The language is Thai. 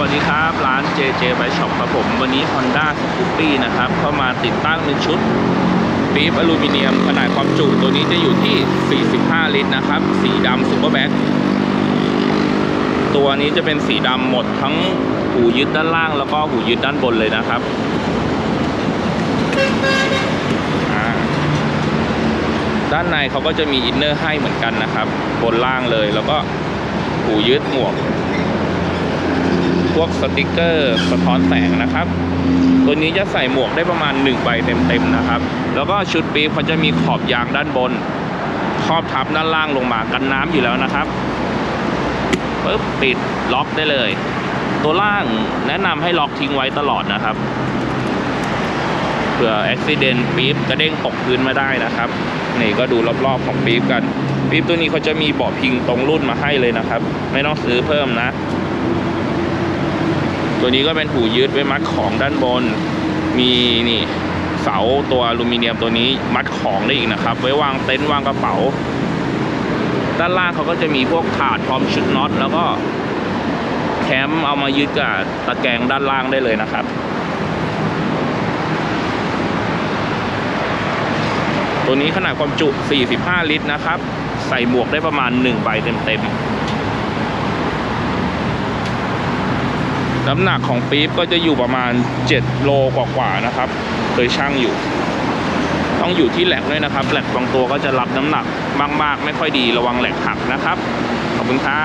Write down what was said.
วัสดีครับ ร้าน JJ Bike Shop ครับผม วันนี้ Honda Scoopy นะครับ เข้ามาติดตั้งเป็นชุดปี๊บอลูมิเนียม ขนาดความจุตัวนี้จะอยู่ที่ 45 ลิตรนะครับ สีดำซูเปอร์แบ็คตัวนี้จะเป็นสีดำหมดทั้งหูยึดด้านล่าง แล้วก็หูยึดด้านบนเลยนะครับด้านในเขาก็จะมีอินเนอร์ให้เหมือนกันนะครับ บนล่างเลยแล้วก็หูยึดหมวก พวกสติกเกอร์สะท้อนแสงนะครับ ตัวนี้จะใส่หมวกได้ประมาณ1ใบเต็มๆนะครับ แล้วก็ชุดปี๊บเขาจะมีขอบยางด้านบนครอบทับด้านล่างลงมากันน้ำอยู่แล้วนะครับปึ๊บปิดล็อกได้เลย ตัวล่างแนะนำให้ล็อกทิ้งไว้ตลอดนะครับเผื่ออุบิเหตุปี๊บกระเด้งตกพื้นมาได้นะครับนี่ก็ดูรอบๆของปี๊บกันปี๊บตัวนี้เขาจะมีเบาะพิงตรงรุ่นมาให้เลยนะครับ ไม่ต้องซื้อเพิ่มนะ ตัวนี้ก็เป็นหูยึดไว้มัดของด้านบน มีนี่เสาตัวอลูมิเนียมตัวนี้มัดของได้อีกนะครับ ไว้วางเต็นท์วางกระเป๋า ด้านล่างเขาก็จะมีพวกถาดพร้อมชุดน็อตแล้วก็แคมป์เอามายึดกับตะแกรงด้านล่างได้เลยนะครับ ตัวนี้ขนาดความจุ 45 ลิตรนะครับ ใส่หมวกได้ประมาณ 1 ใบเต็มๆ น้ำหนักของปี๊บก็จะอยู่ประมาณ 7 โลกว่าๆนะครับ เคยช่างอยู่ ต้องอยู่ที่แหลกด้วยนะครับแหลกบางตัวก็จะรับน้ำหนักมาก ๆ ไม่ค่อยดีระวังแหลกหักนะครับ ขอบคุณครับ